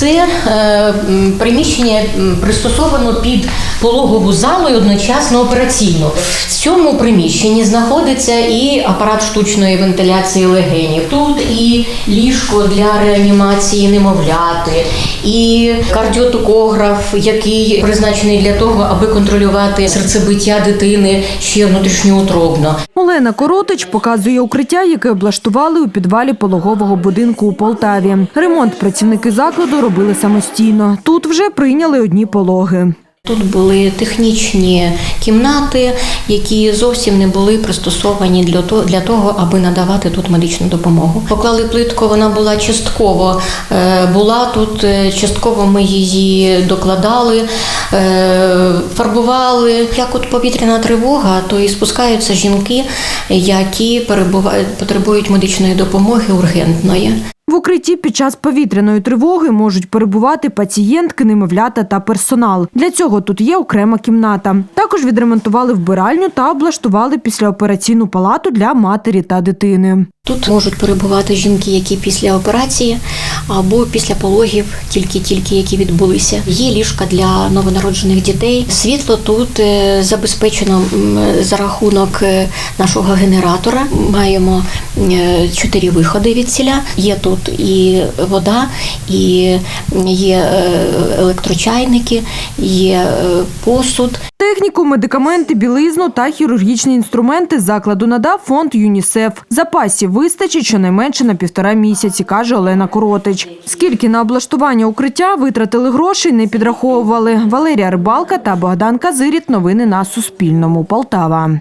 Це е, приміщення пристосовано під пологову залу і одночасно операційну. В цьому приміщенні знаходиться і апарат штучної вентиляції легенів. Тут і ліжко для реанімації немовляти, і кардіотокограф, який призначений для того, аби контролювати серцебиття дитини ще внутрішньоутробно. Олена Коротич показує укриття, яке облаштували у підвалі пологового будинку у Полтаві. Ремонт працівники закладу робили самостійно. Тут вже прийняли одні пологи. Тут були технічні кімнати, які зовсім не були пристосовані для того, для того, аби надавати тут медичну допомогу. Поклали плитку, вона була частково е, була тут, е, частково ми її докладали, е, фарбували. Як от повітряна тривога, то і спускаються жінки, які перебувають, потребують медичної допомоги ургентної. В укритті під час повітряної тривоги можуть перебувати пацієнтки, немовлята та персонал. Для цього тут є окрема кімната. Також відремонтували вбиральню та облаштували післяопераційну палату для матері та дитини. Тут можуть перебувати жінки, які після операції або після пологів, тільки-тільки які відбулися. Є ліжка для новонароджених дітей. Світло тут е, забезпечено за рахунок е, нашого генератора. Маємо е, чотири виходи від ціля. Є тут і вода, і є е, електрочайники, є е, посуд. Техніку, медикаменти, білизну та хірургічні інструменти закладу надав фонд ЮНІСЕФ. Запасів вистачить щонайменше на півтора місяці, каже Олена Коротич. Скільки на облаштування укриття витратили грошей, не підраховували. Валерія Рибалка та Богдан Казиріт. Новини на Суспільному. Полтава.